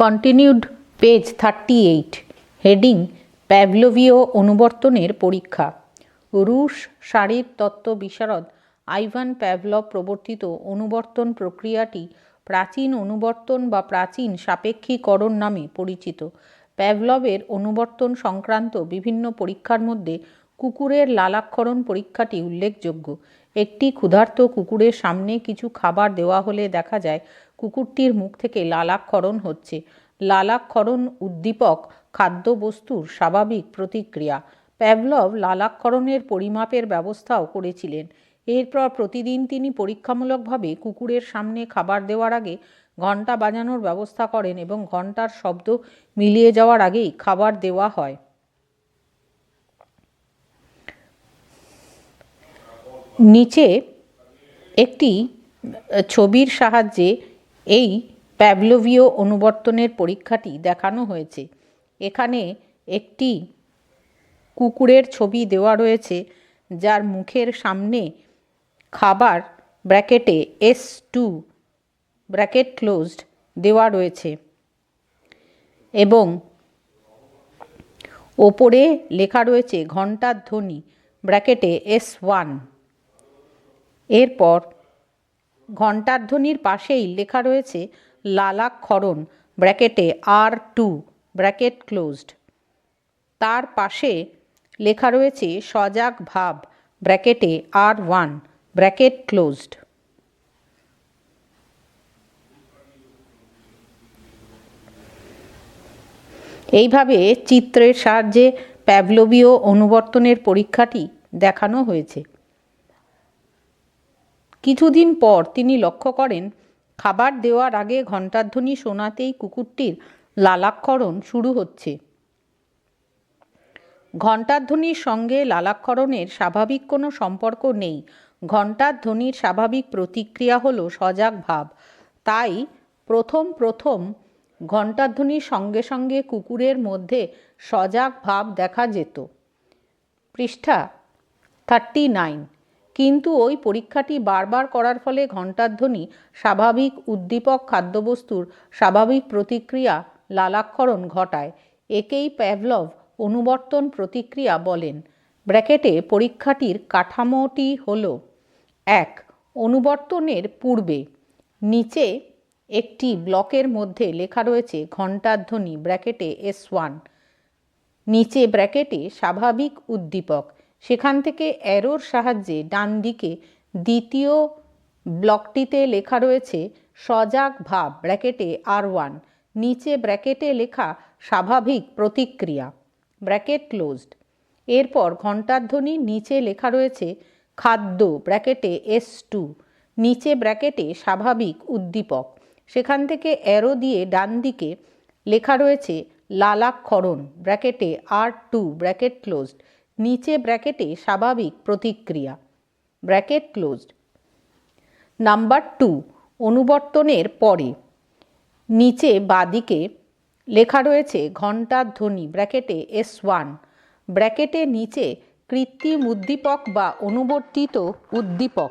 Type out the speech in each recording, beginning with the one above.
Continued page thirty eight heading প্যাভলোভীয় অনুবর্তনের পরীক্ষা রুশ শারীরতত্ত্ব বিশারদ আইভান প্যাভলভ প্রবর্তিত অনুবর্তন প্রক্রিয়াটি প্রাচীন অনুবর্তন বা প্রাচীন সাপেক্ষীকরণ নামে পরিচিত। প্যাভলভের অনুবর্তন সংক্রান্ত বিভিন্ন পরীক্ষার মধ্যে কুকুরের লালাক্ষরণ পরীক্ষাটি উল্লেখযোগ্য। একটি ক্ষুধার্ত কুকুরের সামনে কিছু খাবার দেওয়া হলে দেখা যায় কুকুরটির মুখ থেকে লালাক্ষরণ হচ্ছে। লালাক্ষরণ উদ্দীপক খাদ্যবস্তুর স্বাভাবিক প্রতিক্রিয়া। প্যাভলভ লালাক্ষরণের পরিমাপের ব্যবস্থাও করেছিলেন। এরপর প্রতিদিন তিনি পরীক্ষামূলকভাবে কুকুরের সামনে খাবার দেওয়ার আগে ঘণ্টা বাজানোর ব্যবস্থা করেন এবং ঘণ্টার শব্দ মিলিয়ে যাওয়ার আগেই খাবার দেওয়া হয়। নিচে একটি ছবির সাহায্যে এই প্যাভলোভীয় অনুবর্তনের পরীক্ষাটি দেখানো হয়েছে। এখানে একটি কুকুরের ছবি দেওয়া রয়েছে, যার মুখের সামনে খাবার ব্র্যাকেটে এস টু ব্র্যাকেট ক্লোজড দেওয়া রয়েছে এবং ওপরে লেখা রয়েছে, ঘণ্টার ধ্বনি ব্র্যাকেটে এস ওয়ান এরপর ঘণ্টার ধ্বনির পাশেই লেখা রয়েছে লালাক্ষরণ ব্র্যাকেটে আর টু, ব্র্যাকেট ক্লোজড। তার পাশে লেখা রয়েছে সজাগ ভাব, ব্র্যাকেটে আর ওয়ান, ব্র্যাকেট ক্লোজড। এইভাবে চিত্রের সাহায্যে প্যাভলোভীয় অনুবর্তনের পরীক্ষাটি দেখানো হয়েছে। কিছুদিন পর তিনি লক্ষ্য করেন খাবার দেওয়ার আগে ঘণ্টাধ্বনি শোনাতেই কুকুরটির লালাক্ষরণ শুরু হচ্ছে। ঘণ্টার ধ্বনির সঙ্গে লালাক্ষরণের স্বাভাবিক কোনো সম্পর্ক নেই। ঘণ্টার ধ্বনির স্বাভাবিক প্রতিক্রিয়া হলো সজাগ ভাব। তাই প্রথম প্রথম ঘণ্টার ধ্বনির সঙ্গে সঙ্গে কুকুরের মধ্যে সজাগ ভাব দেখা যেত। পৃষ্ঠা থার্টি নাইন কিন্তু ওই পরীক্ষাটি বারবার করার ফলে ঘণ্টার ধ্বনি, স্বাভাবিক উদ্দীপক খাদ্যবস্তুর স্বাভাবিক প্রতিক্রিয়া, লালাক্ষরণ ঘটায়। একেই প্যাভলভ অনুবর্তন প্রতিক্রিয়া বলেন। ব্র্যাকেটে পরীক্ষাটির কাঠামোটি হল, এক, অনুবর্তনের পূর্বে। নিচে একটি ব্লকের মধ্যে লেখা রয়েছে ঘণ্টার ধ্বনি, ব্র্যাকেটে এস ওয়ান। নিচে ব্র্যাকেটে স্বাভাবিক উদ্দীপক। সেখান থেকে অ্যারোর সাহায্যে ডান দিকে দ্বিতীয় ব্লকটিতে লেখা রয়েছে, সজাগ ভাব, ব্র্যাকেটে আর ওয়ান, নিচে ব্র্যাকেটে লেখা স্বাভাবিক প্রতিক্রিয়া, ব্র্যাকেট ক্লোজড। এরপর ঘণ্টার ধ্বনি, নিচে লেখা রয়েছে খাদ্য, ব্র্যাকেটে এস টু, নিচে ব্র্যাকেটে স্বাভাবিক উদ্দীপক। সেখান থেকে অ্যারো দিয়ে ডান দিকে লেখা রয়েছে লালাক্ষরণ, ব্র্যাকেটে আর টু, ব্র্যাকেট ক্লোজড। নিচে ব্র্যাকেটে স্বাভাবিক প্রতিক্রিয়া। Bracket closed. নাম্বার টু, অনুবর্তনের পরে। নিচে বাদিকে লেখা রয়েছে ঘণ্টার ধ্বনি, ব্র্যাকেটে এস ওয়ান। ব্র্যাকেটে নিচে কৃত্রিম উদ্দীপক বা অনুবর্তিত উদ্দীপক।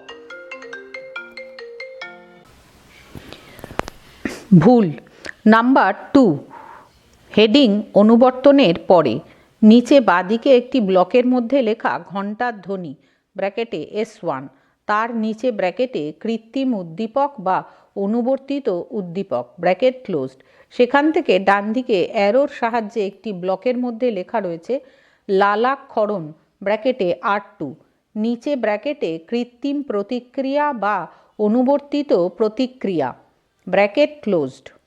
ভুল। নাম্বার টু, হেডিং অনুবর্তনের পরে। নিচে বাদিকে একটি ব্লকের মধ্যে লেখা ঘণ্টার ধ্বনি, ব্র্যাকেটে এস ওয়ান। তার নিচে ব্র্যাকেটে কৃত্রিম উদ্দীপক বা অনুবর্তিত উদ্দীপক, ব্র্যাকেট ক্লোজড। সেখান থেকে ডান দিকে অ্যারোর সাহায্যে একটি ব্লকের মধ্যে লেখা রয়েছে লালাক্ষরণ ব্র্যাকেটে আর টু। নিচে ব্র্যাকেটে কৃত্রিম প্রতিক্রিয়া বা অনুবর্তিত প্রতিক্রিয়া, ব্র্যাকেট ক্লোজড।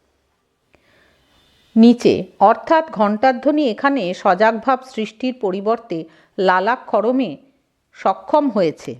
নিচে। অর্থাৎ ঘণ্টাধ্বনি এখানে সজাগভাব সৃষ্টির পরিবর্তে লালাক্ষরমে সক্ষম হয়েছে।